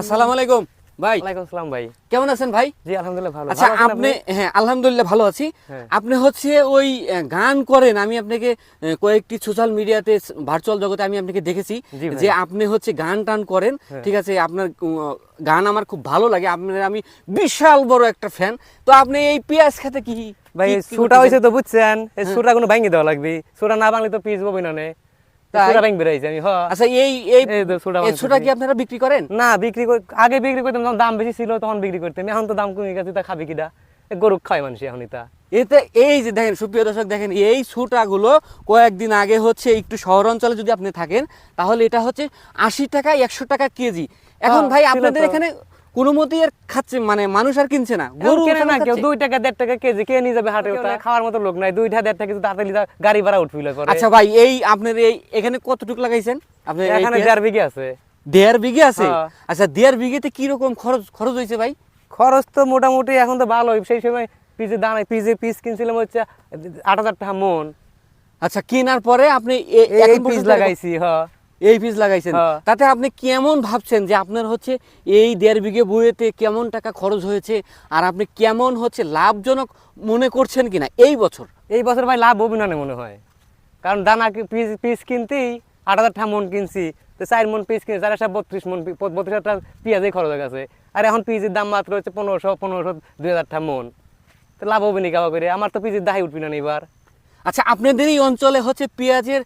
আসসালামু আলাইকুম ভাই। ওয়ালাইকুম আসসালাম ভাই। কেমন আছেন ভাই? জি আলহামদুলিল্লাহ ভালো। আচ্ছা আপনি হ্যাঁ আলহামদুলিল্লাহ ভালো আছি। হ্যাঁ। আপনি হচ্ছে ওই গান করেন। আমি আপনাকে কয়েকটি সোশ্যাল মিডিয়াতে ভার্চুয়াল জগতে আমি আপনাকে দেখেছি যে আপনি হচ্ছে গান টান করেন। হ্যাঁ। ঠিক আছে আপনার গান আমার খুব ভালো লাগে। আপনার আমি বিশাল বড় একটা ফ্যান তো আপনি এই পেঁয়াজ খেতে কি ভাই সুটা হয়েছে তো বুঝছেন। এই সুটা কোনো ভাঙি দেওয়া লাগবে। সুটা না ভাঙলে তো পিস ববি আচ্ছা এই এই এই তো সুটা এই ভাঙতেছি। ছোটা কি আপনারা বিক্রি করেন? না বিক্রি আগে বিক্রি করতাম যখন দাম বেশি ছিল তখন বিক্রি করতাম। এখন তো দাম কমে গেছে তা খাবি কিটা গরু খায় মানুষ এখন এটা। এতে এই যে দেখেন সুপ্রিয় দর্শক দেখেন এই কয়েকদিন আগে হচ্ছে একটু শহর অঞ্চলে যদি আপনি থাকেন তাহলে এটা হচ্ছে আশি টাকা একশো টাকা কেজি। এখন হ্যাঁ, ভাই আপনাদের এখানে কোনো মতেই আর খাচ্ছে মানে মানুষ আর কিনছে না। গরু কেনে না কেউ দুই টাকা দেড় টাকা কেজি কে নিয়ে যাবে হাটে খাওয়ার মতো লোক নাই দুইটা দেড় টাকা গাড়ি ভাড়া উঠবিল আচ্ছা ভাই এই আপনার এই এখানে কতটুকু লাগাইছেন? আপনি এখানে দেড় বিঘে আছে। দেড় বিঘে আছে? হ্যাঁ। আচ্ছা দেড় বিঘেতে কি রকম খরচ খরচ হয়েছে ভাই? খরচ তো মোটামুটি এখন তো ভালো সেই সময় পিজে দাঁড়ায় পিজে পিস কিনছিলাম হচ্ছে আট হাজার টাকা মন। আচ্ছা কেনার পরে আপনি এই পিস লাগাইছি হ এই বীজ লাগাইছেন। হ্যাঁ। তাতে আপনি কেমন ভাবছেন যে আপনার হচ্ছে এই দেড় বিঘে বইয়েতে কেমন টাকা খরচ হয়েছে আর আপনি কেমন হচ্ছে লাভজনক মনে করছেন কিনা এই বছর? এই বছর ভাই লাভ হবে না মনে হয়। কারণ দানা পিস পিস কিনতেই আট হাজার টাকা মন কিনছি তো চার মন পিস কিনছি চার একটা বত্রিশ মন বত্রিশ হাজার পেঁয়াজেই খরচ হয়ে গেছে। আর এখন পিসের দাম মাত্র হচ্ছে পনেরোশো পনেরোশো দুই হাজার টাকা মন। তো লাভ হবে নি কাবা করে আমার তো পিসের দাহাই উঠবি না এবার। আচ্ছা আপনাদের এই অঞ্চলে হচ্ছে পেঁয়াজের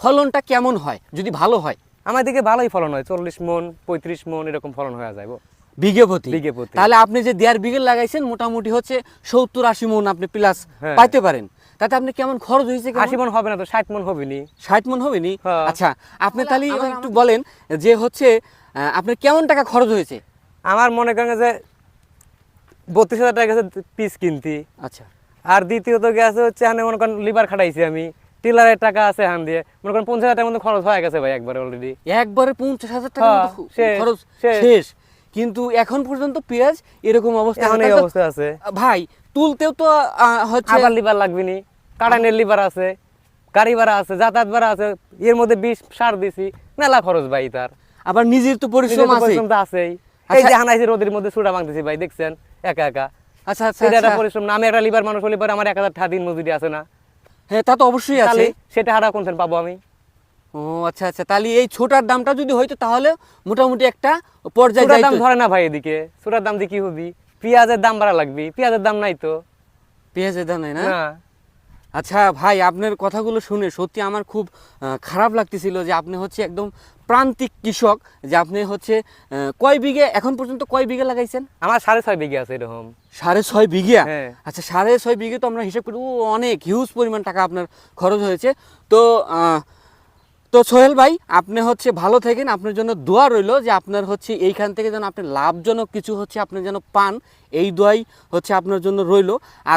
ফলনটা কেমন হয়? যদি ভালো হয়। আমার দিকে ভালোই ফলন হয় চল্লিশ মন পঁয়ত্রিশ মন এরকম ফলন হয়ে যাবে বিঘে প্রতি? বিঘে প্রতি। তাহলে আপনি যে দেড় বিঘে লাগাইছেন মোটামুটি হচ্ছে সত্তর আশি মন আপনি প্লাস হ্যাঁ। পাইতে পারেন। তাতে আপনি কেমন খরচ হয়েছে আশি মন হবে না তো ষাট মন হবে নি ষাট মন হবে নি হ্যাঁ। আচ্ছা আপনি তাহলে একটু বলেন যে হচ্ছে আহ, আপনার কেমন টাকা খরচ হয়েছে? আমার মনে করেন যে বত্রিশ হাজার টাকা পিস কিনতি। আচ্ছা। আর দ্বিতীয়ত গেছে হচ্ছে এখানে মনে করেন লিভার খাটাইছি আমি। টিলারের টাকা আছে এখান দিয়ে। মনে করেন পঞ্চাশ হাজার টাকার মতো খরচ হয়ে গেছে ভাই একবারে অলরেডি একবারে পঞ্চাশ হাজার টাকা হ্যাঁ, খরচ শেষ। কিন্তু এখন পর্যন্ত পেঁয়াজ এরকম অবস্থা এখন এই অবস্থা আছে। ভাই তুলতেও তো হচ্ছে আবার লিভার লাগবে নি। কাটানের লিভার আছে গাড়ি ভাড়া আছে যাতায়াত ভাড়া আছে। এর মধ্যে বিষ সার দিছি। মেলা খরচ ভাই তার। আবার নিজের তো পরিশ্রম আছে আছেই। এই আচ্ছা। যে হানাইছি রোদের মধ্যে সুটা ভাঙতেছি ভাই দেখছেন? একা একা। আচ্ছা আচ্ছা সেটা একটা আচ্ছা। পরিশ্রম না আমি একটা লিভার মানুষ হলে পরে আমার এক হাজার দিন মজুরি আছে না। হ্যাঁ তা তো অবশ্যই আছে। সেটা হারা কোনখান পাবো আমি? ও আচ্ছা আচ্ছা তাহলে এই ছোটার দামটা যদি হইতো তাহলে মোটামুটি একটা পর্যায়ে দাম ধরে না ভাই এদিকে। ছোটার দাম দিয়ে কি হবি? পেঁয়াজের দাম বাড়া লাগবে। পেঁয়াজের দাম নাই তো। পেঁয়াজের দাম নাই না। আচ্ছা ভাই আপনার কথাগুলো শুনে সত্যি আমার খুব খারাপ লাগতেছিল যে আপনি হচ্ছে একদম প্রান্তিক কৃষক যে আপনি হচ্ছে কয় বিঘে এখন পর্যন্ত কয় বিঘে লাগাইছেন? আমার সাড়ে ছয় বিঘে আছে এরকম। সাড়ে ছয় বিঘা? হ্যাঁ। আচ্ছা সাড়ে ছয় বিঘে তো আমরা হিসাব করি ও অনেক হিউজ পরিমাণ টাকা আপনার খরচ হয়েছে। তো তো সোহেল ভাই আপনি হচ্ছে ভালো থাকেন আপনার জন্য দোয়া রইল যে আপনার হচ্ছে এইখান থেকে যেন আপনি লাভজনক কিছু হচ্ছে আপনি যেন পান এই দোয়াই হচ্ছে আপনার জন্য রইল। আর